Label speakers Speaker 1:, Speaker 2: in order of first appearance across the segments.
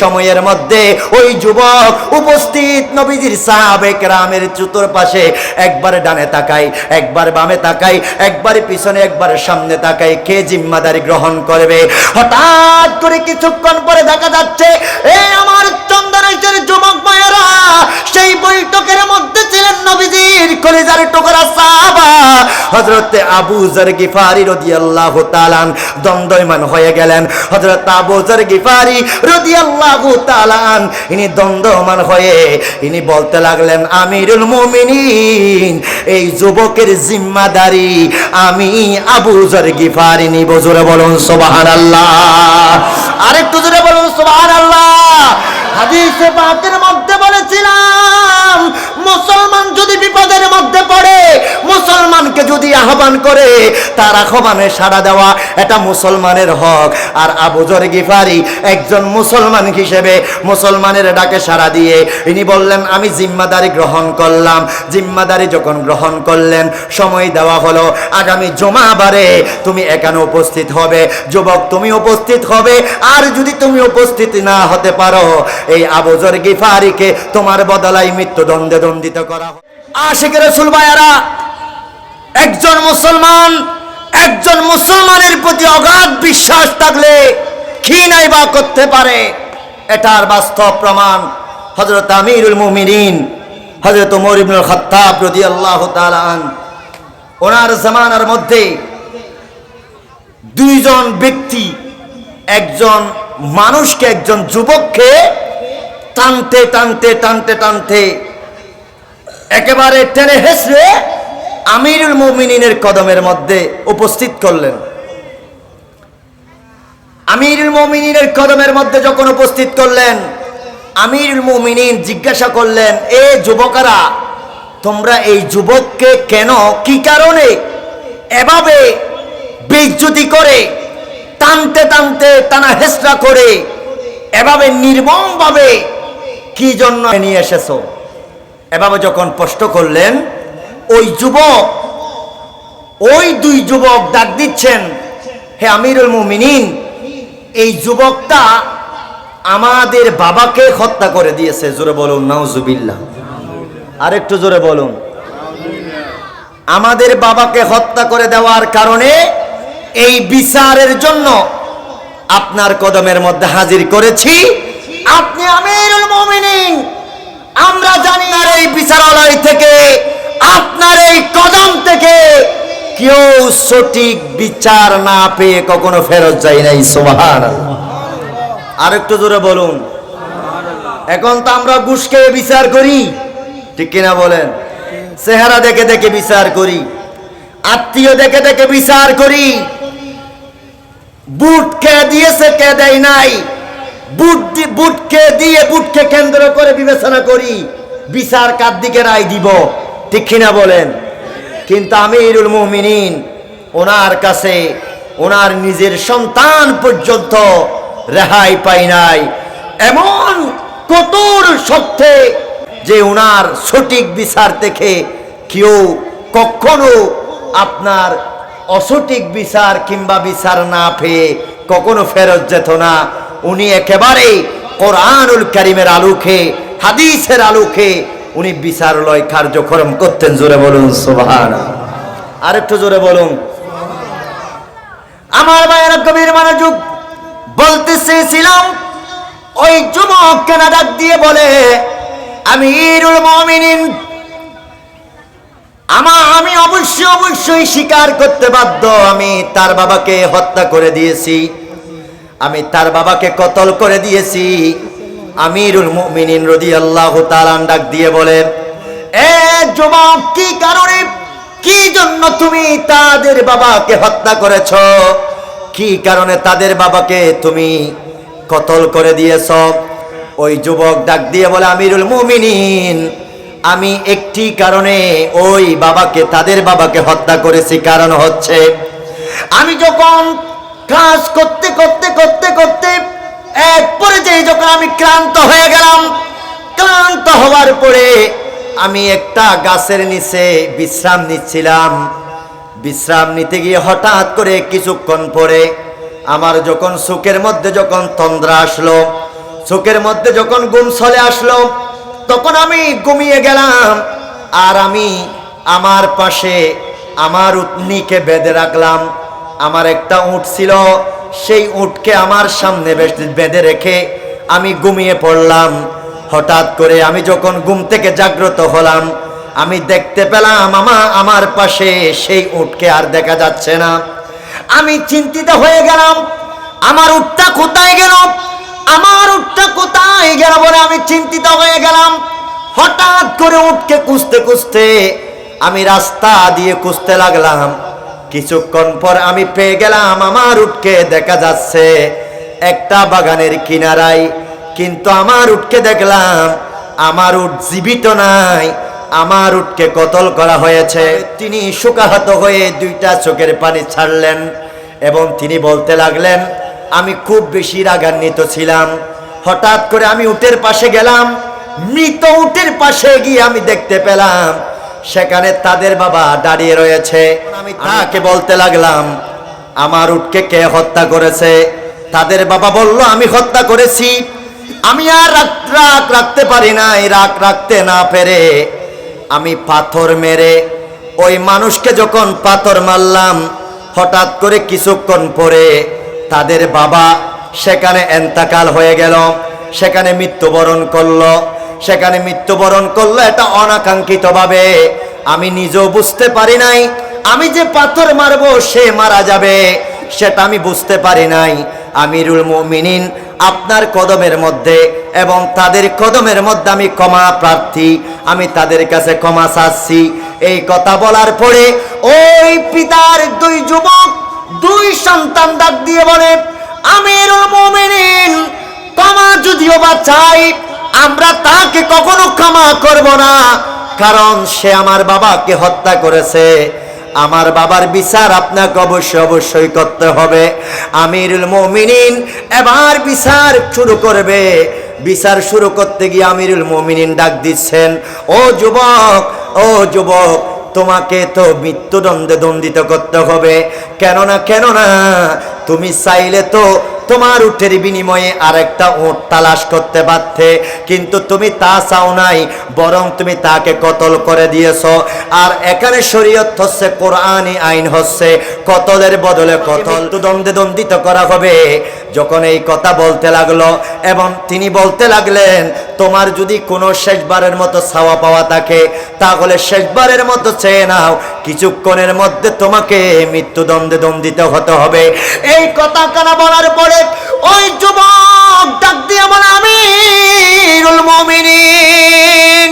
Speaker 1: সময়ের মধ্যে ওই যুবক উপস্থিত নবীজির সাহাবেক রামের চতুর পাশে একবার ডানে তাকাই একবার বামে তাকাই একবার পিছনে, একবার সামনে তাকাই কে জিম্মাদারি গ্রহণ করবে? হঠাৎ করে কিছুক্ষণ পরে দেখা যাচ্ছে, এ আমার চন্দনেশ্বর যুবক মায়েরা সেই বৈঠকের মধ্যে ছিলেন নবীজির কলিজার টুকরা সাহাবা, হযরতে আবু জর গিফারি রাদিয়াল্লাহু তাআলা দ্বন্দ্বয়মান হয়ে গেলেন। হজরত আবু জর গিফারি ইনি দ্বন্দ্বমান হয়ে ইনি বলতে লাগলেন, আমিরুল মুমিনিন, এই যুবকের জিম্মাদারি আমি আবু জর গিফারি নিব। জোরে বলুন, সুবহানাল্লাহ। আরেকটু জোরে বলুন, সুবহানাল্লাহ। হাদিসে পাকের মধ্যে বলেছিলাম মুসলমান যদি বিপদের মধ্যে পড়ে, মুসলমানকে যদি আহ্বান করে, তার আহ্বানে সাড়া দেওয়া এটা মুসলমানের হক। আর আবু জর গিফারি একজন মুসলমান হিসেবে মুসলমানের ডাকে সাড়া দিয়ে, ইনি বললেন, আমি জিম্মাদারি গ্রহণ করলাম। জিম্মাদারি যখন গ্রহণ করলেন, সময় দেওয়া হলো। আগামী জমাবারে তুমি এখানে উপস্থিত হবে। যুবক, তুমি উপস্থিত হবে। আর যদি তুমি উপস্থিত না হতে পারো, এই আবুজর গিফারিকে তোমার বদলাই মৃত্যুদণ্ডে দণ্ডিত করা হবে আশিকের রসুল ভাইয়ারা, একজন মুসলমান, একজন মুসলমানের প্রতি অগাধ বিশ্বাস থাকলে নাই বা করতে পারে, এটার বাস্তব প্রমাণ হজরত আমিরুল মুমিনিন হজরত উমর ইবনুল খাত্তাব রাদিয়াল্লাহু তাআলা আন। ওনার জামানার মধ্যে দুইজন ব্যক্তি, একজন মানুষকে, একজন যুবককে টানতে টানতে টানতে টানতে একেবারে টেনে হেসড়ে আমিরুল মুমিনিনের কদমের মধ্যে উপস্থিত করলেন। আমিরুল মুমিনিনের কদমের মধ্যে যখন উপস্থিত করলেন, আমিরুল মুমিনিন জিজ্ঞাসা করলেন, এ যুবকেরা, তোমরা এই যুবককে কেন, কি কারণে এভাবে বেজ্জতি করে, টানতে টানতে টানা হেসরা করে, এভাবে নির্মমভাবে কি জন্য নিয়ে এসেছ? এভাবে যখন প্রশ্ন করলেন, ওই যুবক, ওই দুই যুবক ডাক দিচ্ছেন, হে আমিরুল মুমিনিন, এই যুবকটা আমাদের বাবাকে হত্যা করে দিয়েছে। জোরে বলুন, নাউজুবিল্লাহ। আরেকটু জোরে বলুন। আমাদের বাবাকে হত্যা করে দেওয়ার কারণে এই বিচারের জন্য আপনার কদমের মধ্যে হাজির করেছি। আপনি আমিরুল মুমিনিন আমরা জানি আর এই বিচারালয় থেকে, আপনার এই কদম থেকে কেউ সঠিক বিচার না পেয়ে কখনো ফেরত যায় নাই সোহান আর একটু জোরে বলুন। এখন তো আমরা খেয়ে বিচার করি, ঠিক কিনা বলেন? চেহারা দেখে দেখে বিচার করি, আত্মীয় দেখে দেখে বিচার করি। বুট কে দিয়েছে, কে দেয় নাই বুট বুটকে দিয়ে বুটকে কেন্দ্র করে বিবেচনা করি, বিচার কার দিকে রায় দিব? ঠিক কিনা বলেন? কিন্তু আমিরুল মুমিনিন, ওনার কাছে, ওনার নিজের সন্তান পর্যন্ত রেহাই পাই নাই। এমন কতর সত্যে যে ওনার সঠিক বিচার থেকে কেউ কখনো আপনার অসঠিক বিচার কিংবা বিচার না পেয়ে কখনো ফেরত যেত না। উনি একেবারে কোরআনুল করিমের আলোকে, হাদিসের আলোকে উনি বিচারলয় কার্যক্রম করতেন। জোরে বলুন সোভান আর একটু জোরে বলুন। আমার মায়ের কবির মনোযোগ বলতে চেয়েছিলাম, ওই যুবক কেনা ডাক দিয়ে বলে আমি ইরুল মমিনিন আমার আমি অবশ্যই অবশ্যই স্বীকার করতে বাধ্য। আমি তার বাবাকে হত্যা করে দিয়েছি। আমি তার বাবাকে কতল করে দিয়েছি। আমিরুল মুমিনিন রাদিয়াল্লাহু তাআলা ডাক দিয়ে বলেন এ যুবক, কি কারণে, কি জন্য তুমি তাদের বাবাকে হত্যা করেছ? কি কারণে তাদের বাবাকে তুমি কতল করে দিয়েছ? ওই যুবক ডাক দিয়ে বলে, আমিরুল মুমিনিন, আমি একটি কারণে ওই বাবাকে, তাদের বাবাকে হত্যা করেছি। কারণ হচ্ছে, আমি যখন কাজ করতে করতে করতে করতে এক পর্যায়ে যখন আমি ক্লান্ত হয়ে গেলাম, ক্লান্ত হওয়ার পরে আমি একটা গাছের নিচে বিশ্রাম নিচ্ছিলাম। বিশ্রাম নিতে গিয়ে হঠাৎ করে কিছুক্ষণ পরে আমার যখন সুখের মধ্যে যখন তন্দ্রা আসলো চোখের মধ্যে যখন ঘুম চলে আসলো, তখন আমি ঘুমিয়ে গেলাম আর আমি আমার পাশে আমার উটনিকে বেঁধে রাখলাম। আমার একটা উট ছিল। সেই উটকে আমার সামনে বেঁধে রেখে আমি ঘুমিয়ে পড়লাম। হঠাৎ করে আমি যখন ঘুম থেকে জাগ্রত হলাম, আমি দেখতে পেলাম আমা, আমার পাশে সেই উটকে আর দেখা যাচ্ছে না। আমি চিন্তিত হয়ে গেলাম, আমার উটটা কোথায় গেল? আমার উটটা কোথায় গেল বলে আমি চিন্তিত হয়ে গেলাম। হঠাৎ করে উঠকে কুঁচতে কুঁচতে আমি রাস্তা দিয়ে কুঁচতে লাগলাম। কিছুক্ষণ পর আমি পেয়ে গেলাম আমার উটকে, দেখা যাচ্ছে একটা বাগানের কিনারায়। কিন্তু আমার উটকে দেখলাম, আমার উট জীবিত নাই, আমার উটকে কতল করা হয়েছে। তিনি শোকাহত হয়ে দুইটা চোখের পানি ছাড়লেন এবং তিনি বলতে লাগলেন, আমি খুব বেশি রাগান্বিত ছিলাম। হঠাৎ করে আমি উটের পাশে গেলাম, মৃত উটের পাশে গিয়ে আমি দেখতে পেলাম সেখানে তাদের বাবা দাঁড়িয়ে রয়েছে। আমি তাকে বলতে লাগলাম আমার উটকে কে হত্যা করেছে? তাদের বাবা বলল আমি হত্যা করেছি। আমি আর রাগ রাগ রাখতে পারি নাই রাগ রাখতে না পেরে আমি পাথর মেরে ওই মানুষকে যখন পাথর মারলাম হঠাৎ করে কিছুক্ষণ পরে তাদের বাবা সেখানে এন্তাকাল হয়ে গেল সেখানে মৃত্যুবরণ করল। সেখানে মৃত্যুবরণ করল এটা অনাকাঙ্ক্ষিতভাবে। আমি নিজেও বুঝতে পারি নাই, আমি যে পাথর মারবো সে মারা যাবে, সেটা আমি বুঝতে পারি নাই। আমিরুল মুমিনিন আপনার কদমের মধ্যে এবং তাদের কদমের মধ্যে আমি ক্ষমা প্রার্থী, আমি তাদের কাছে ক্ষমা চাচ্ছি। এই কথা বলার পরে ওই পিতার দুই যুবক, দুই সন্তান ডাক দিয়ে বলে, আমিরুল মুমিনিন, ক্ষমা যদিও বা চাই আমরা তাকে কখনো ক্ষমা করব না। কারণ সে আমার বাবাকে হত্যা করেছে। আমার বাবার বিচার আপনাকে অবশ্যই অবশ্যই করতে হবে। আমিরুল মমিনিন এবার বিচার শুরু করবে। বিচার শুরু করতে গিয়ে আমিরুল মমিনিন ডাক দিচ্ছেন, ও যুবক ও যুবক, তোমাকে তো মৃত্যুদণ্ডে দণ্ডিত করতে হবে। কেননা কেননা, তুমি চাইলে তো তোমার উঠের বিনিময়ে আরেকটা উঠ তালাশ করতে পারতে কিন্তু তুমি তা চাও নাই বরং তুমি তাকে কতল করে দিয়েছ। আর এখানে শরীয়ত হচ্ছে কোরআনই আইন হচ্ছে কতলের বদলে কতল দ্বন্দ্বে দণ্ডিত করা হবে। যখন এই কথা বলতে লাগল এবং তিনি বলতে লাগলেন, তোমার যদি কোনো শেষবারের মতো ছাওয়া পাওয়া থাকে, তাহলে শেষবারের মতো চেয়ে নাও। কিছুক্ষণের মধ্যে তোমাকে মৃত্যুদণ্ডে দণ্ডিত হতে হবে। এই কথা কানা বলার পরে ওই যুবক ডাক দিয়ে বলে মুমিনিন,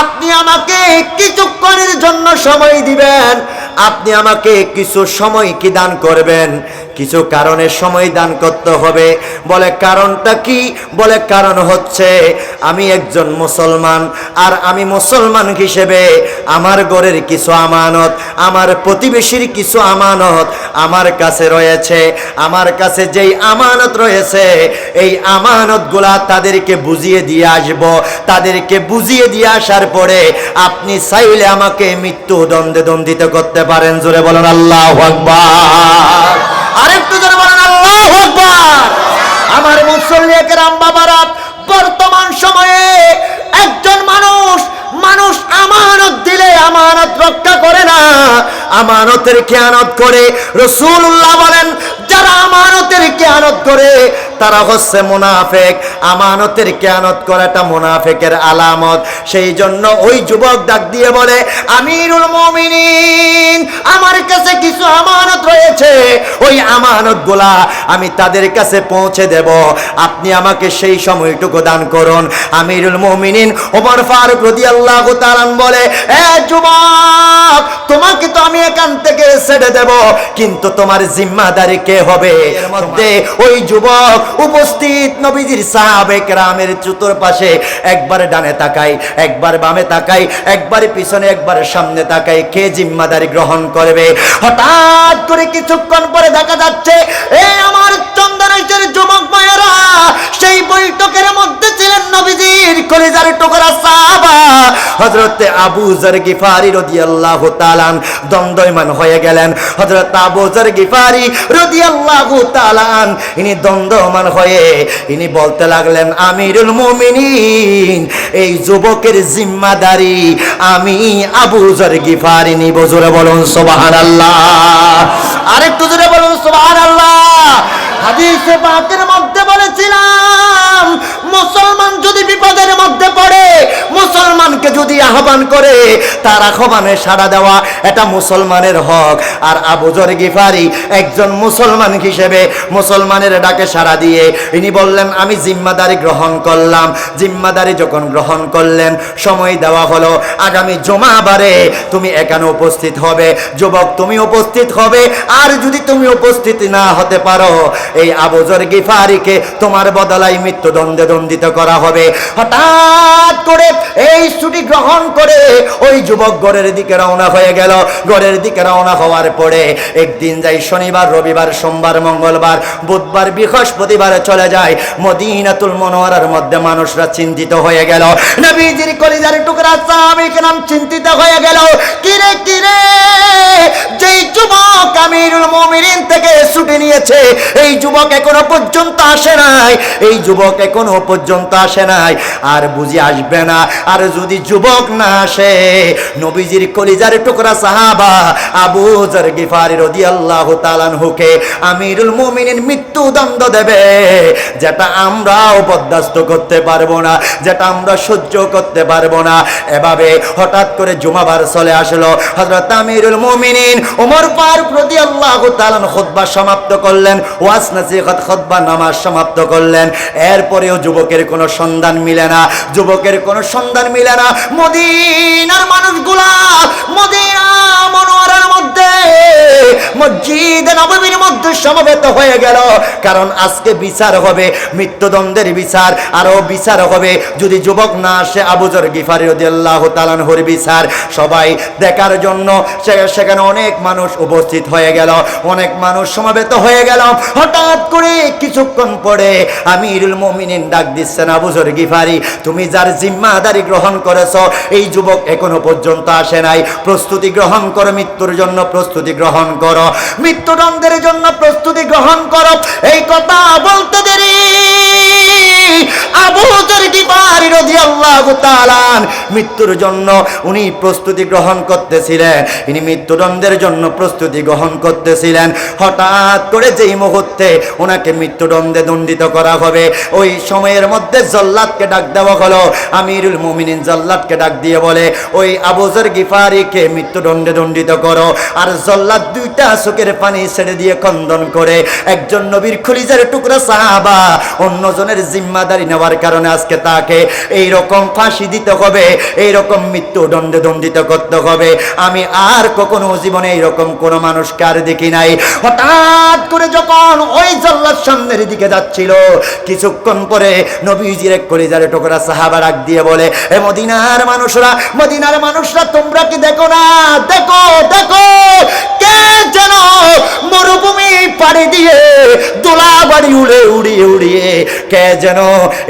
Speaker 1: আপনি আমাকে কিছুক্ষণের জন্য সময় দিবেন। আপনি আমাকে কিছু সময় কি দান করবেন? কিছু কারণে সময় দান করতে হবে। বলে কারণটা কি? বলে কারণ হচ্ছে আমি একজন মুসলমান, আর আমি মুসলমান হিসেবে আমার ঘরের কিছু আমানত, আমার প্রতিবেশীর কিছু আমানত আমার কাছে রয়েছে। আমার কাছে যেই আমানত রয়েছে, এই আমানতগুলা তাদেরকে বুঝিয়ে দিয়ে আসব। তাদেরকে বুঝিয়ে দিয়ে আসার পরে আপনি চাইলে আমাকে মৃত্যু দণ্ডে দণ্ডিত করতে পারেন। জোরে বলেন, আল্লাহ আকবার আরেকটু জোরে বলেন আল্লাহ আকবার আমার মুসল্লিয়াকের বাবারা, বর্তমান সময়ে একজন মানুষ মানুষ আমানত দিলে আমানত রক্ষা করে না, আমানতের খেয়ানত করে। রসুল্লাহ বলেন, যারা আমানতের খেয়ানত করে তারা হচ্ছে মুনাফেক। আমানতের খেয়ানত করাটা মুনাফেকের আলামত। সেই জন্য ওই যুবক ডাক দিয়ে বলে আমিরুল মুমিনিন আমার কাছে কিছু আমানত রয়েছে। ওই আমানতগুলা আমি তাদের কাছে পৌঁছে দেব। আপনি আমাকে সেই সময়টুকু দান করুন। আমিরুল মুমিনিন ওমর ফারুক রাদিয়াল্লাহু তাআলা বলে এ যুবক তোমাকে তো আমি এখান থেকে ছেড়ে দেব কিন্তু তোমার জিম্মাদারি কে হবে? এর মধ্যে ওই যুবক উপস্থিত নবীজির সাহাবে কেরামের চতুর পাশে একবার ডানে তাকাই, একবার বামে তাকাই, একবার পিছনে, একবার সামনে তাকাই, কে জিম্মাদারি গ্রহণ করবে? হঠাৎ করে কিছুক্ষণ পরে দেখা যাচ্ছে, এ আমার চন্দনেশ্বর যুবক মায়েরা, সেই বৈঠকের মধ্যে ছিলেন নবীজির কলিজার টুকরা সাহাবা। হজরত আবু জর গিফারি রাদিয়াল্লাহু তাআলা দ্বন্দ্বয়মান হয়ে গেলেন। হজরত আবু জর গিফারি রাদিয়াল্লাহু তাআলা ইনি দ্বন্দ্বমান হয়ে ইনি বলতে লাগলেন, আমিরুল মুমিনিন, এই যুবকের জিম্মাদারি আমি আবু জর গিফারি নিব জোরে বলুন, সুবহানাল্লাহ। আরেকটু জোরে বলুন, সুবহানাল্লাহ। হাদিসে পাকের মধ্যে বলেছিলাম, মুসলমান যদি বিপদের মধ্যে পড়ে, মুসলমানকে যদি আহ্বান করে, তার আহ্বানে সাড়া দেওয়া এটা মুসলমানের হক। আর আবু জর গিফারি একজন মুসলমান হিসেবে মুসলমানের ডাকে সাড়া দিয়ে, ইনি বললেন, আমি জিম্মাদারি গ্রহণ করলাম। জিম্মাদারি যখন গ্রহণ করলেন, সময় দেওয়া হলো, আগামী জমাবারে তুমি এখানে উপস্থিত হবে। যুবক, তুমি উপস্থিত হবে। আর যদি তুমি উপস্থিত না হতে পারো এই আবুজর গিফারিকে তোমার বদলায় মৃত্যুদণ্ডে দণ্ডিত করা হবে। হঠাৎ করে এই ছুটি গ্রহণ করে ওই যুবক গড়ের দিকে রওনা হয়ে গেল। গড়ের দিকে রওনা হওয়ার পরে একদিন যাই শনিবার, রবিবার, সোমবার, মঙ্গলবার, বুধবার, বৃহস্পতিবার চলে যায়। মদিনাতুল মনোয়ারার মধ্যে মানুষরা চিন্তিত হয়ে গেল। নবীজির কলিজার টুকরা সাহাবিক নাম চিন্তিত হয়ে গেল। কিরে কিরে? যেই যুবক আমিরুল মুমিনিন থেকে ছুটি নিয়েছে, এই যুবক এখনও পর্যন্ত আসে নাই। এই যুবক এখনও পর্যন্ত আসে নাই। আর বুঝি আসবে না। আর যদি যুবক না আসে, নবীজির কলিজার টুকরা সাহাবা আবু জর গিফারি রাদিয়াল্লাহু তাআলা হুকে আমিরুল মুমিনিন মৃত্যু দণ্ড দেবে। যেটা আমরাও বরদাস্ত করতে পারব না, যেটা আমরা সহ্য করতে পারব না। এভাবে হঠাৎ করে জুমাবার চলে আসলো। হযরত আমিরুল মুমিনিন ওমর ফারুক রাদিয়াল্লাহু তাআলা খুতবা সমাপ্ত করলেন। ওয়াজ সমাপ্ত করলেন। এরপরেও যুবকের কোনো সন্ধান মিলে না। যুবকের সন্ধান মিলে না। মদিনার মানুষগুলা মধ্যে, মসজিদে মধ্যে সমবেত হয়ে গেল। কারণ আজকে বিচার হবে, মৃত্যুদণ্ডের বিচার আরও বিচার হবে। যদি যুবক না আসে আবুজর গিফারি তাআলার বিচার। সবাই দেখার জন্য সেখানে অনেক মানুষ উপস্থিত হয়ে গেল। অনেক মানুষ সমবেত হয়ে গেল। হঠাৎ করে কিছুক্ষণ পরে মুমিনিন ডাক দিচ্ছেন আবুজর গিফারি, তুমি যার জিম্মাদারি গ্রহণ করেছ, এই যুবক এখনও পর্যন্ত আসে নাই। প্রস্তুতি গ্রহণ করো, মৃত্যুর জন্য প্রস্তুতি গ্রহণ করো। মৃত্যুদণ্ডের জন্য প্রস্তুতি গ্রহণ করো। এই কথা বলতে দেরি। মৃত্যুর জন্য উনি প্রস্তুতি গ্রহণ করতেছিলেন। ইনি মৃত্যুদণ্ডের জন্য প্রস্তুতি গ্রহণ করতেছিলেন। হঠাৎ করে যেই মুহূর্তে ওনাকে মৃত্যুদণ্ডে দণ্ডিত করা হবে। ওই সময়ের মধ্যে জল্লাদকে ডাক দেওয়া হলো, আমিরুল মুমিনিন জল্লাদকে ডাক দিয়ে বলে, ওই আবুজর গিফারিকে মৃত্যুদণ্ডে দণ্ডিত করো। আর জল্লাদ দুইটা চোখের পানি ছেড়ে দিয়ে খন্দন করে, একজন নবীর খুলিজার টুকরা সাহাবা অন্যজনের জিম্মাদারি নেওয়ার কারণে আজকে তাকে এই রকম ফাঁসি দিতে হবে এই রকম মৃত্যুদণ্ডে দণ্ডিত করতে হবে। আমি আর কখনো জীবনে এইরকম কোনো মানুষকে আর দেখি নাই। হঠাৎ করে যখন ওই জল্লাদ সামনের দিকে যাচ্ছিল। কিছুক্ষণ পরে নবীজির এক কলিজারে টুকরা সাহাবা ডাক দিয়ে বলে, এ মদিনার মানুষরা মদিনার মানুষরা, তোমরা কি দেখো না? দেখো দেখো, কে যেন মরুভূমি পাড়ি দিয়ে দোলা বাড়ি উড়ে উড়িয়ে উড়িয়ে কে যেন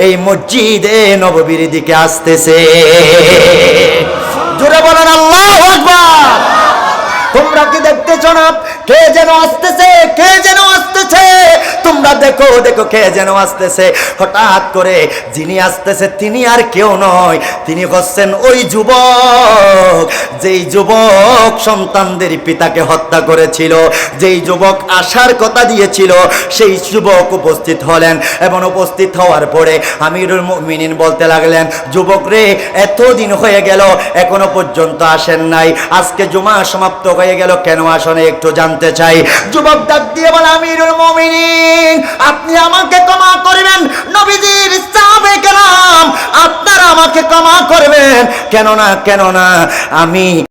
Speaker 1: এই মসজিদে নববীর দিকে আসতেছে। জোরে বলেন, আল্লাহ তোমরা কি দেখতেছো না? কে যেন আসতেছে? কে যেন আসতেছে? তোমরা দেখো দেখো কে যেন আসতেছে। হঠাৎ করে যিনি আসতেছে, তিনি আর কেউ নয়। তিনি হচ্ছেন ওই যুবক। যেই যুবক সন্তানদের পিতাকে হত্যা করেছিল, যেই যুবক আসার কথা দিয়েছিল, সেই যুবক উপস্থিত হলেন। এবং উপস্থিত হওয়ার পরে আমিরুল মিনিন বলতে লাগলেন, যুবক রে, এতদিন হয়ে গেল, এখনও পর্যন্ত আসেন নাই। আজকে জমা সমাপ্ত হয়ে গেল, কেন আসনে একটু জানতে চাই। যুবক ডাক দিয়ে বলে, আমিরুল মুমিনিন, আপনি আমাকে ক্ষমা করবেন। নবীজির সাহাবে কেরাম, আপনারা আমাকে ক্ষমা করবেন। কেননা কেননা, আমি